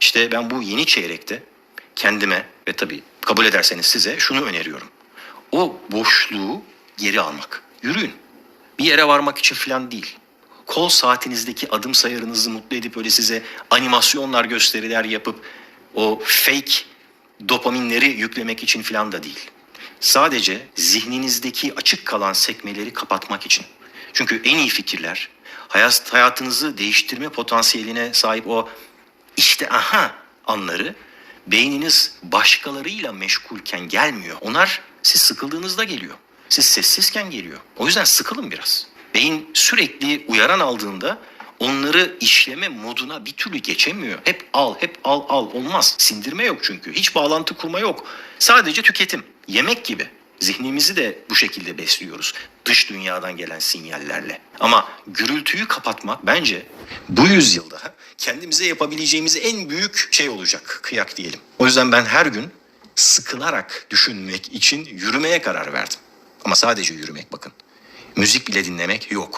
İşte ben bu yeni çeyrekte kendime ve tabii kabul ederseniz size şunu öneriyorum. O boşluğu geri almak. Yürüyün. Bir yere varmak için falan değil. Kol saatinizdeki adım sayarınızı mutlu edip öyle size animasyonlar gösteriler yapıp o fake dopaminleri yüklemek için falan da değil. Sadece zihninizdeki açık kalan sekmeleri kapatmak için. Çünkü en iyi fikirler hayat, hayatınızı değiştirme potansiyeline sahip o işte aha anları beyniniz başkalarıyla meşgulken gelmiyor. Onlar siz sıkıldığınızda geliyor. Siz sessizken geliyor. O yüzden sıkılın biraz. Beyin sürekli uyaran aldığında onları işleme moduna bir türlü geçemiyor. Hep al, hep al, al. Olmaz. Sindirme yok çünkü. Hiç bağlantı kurma yok. Sadece tüketim. Yemek gibi. Zihnimizi de bu şekilde besliyoruz. Dış dünyadan gelen sinyallerle. Ama gürültüyü kapatmak bence bu yüzyılda kendimize yapabileceğimiz en büyük şey olacak. Kıyak diyelim. O yüzden ben her gün sıkılarak düşünmek için yürümeye karar verdim. Ama sadece yürümek bakın. Müzik bile dinlemek yok.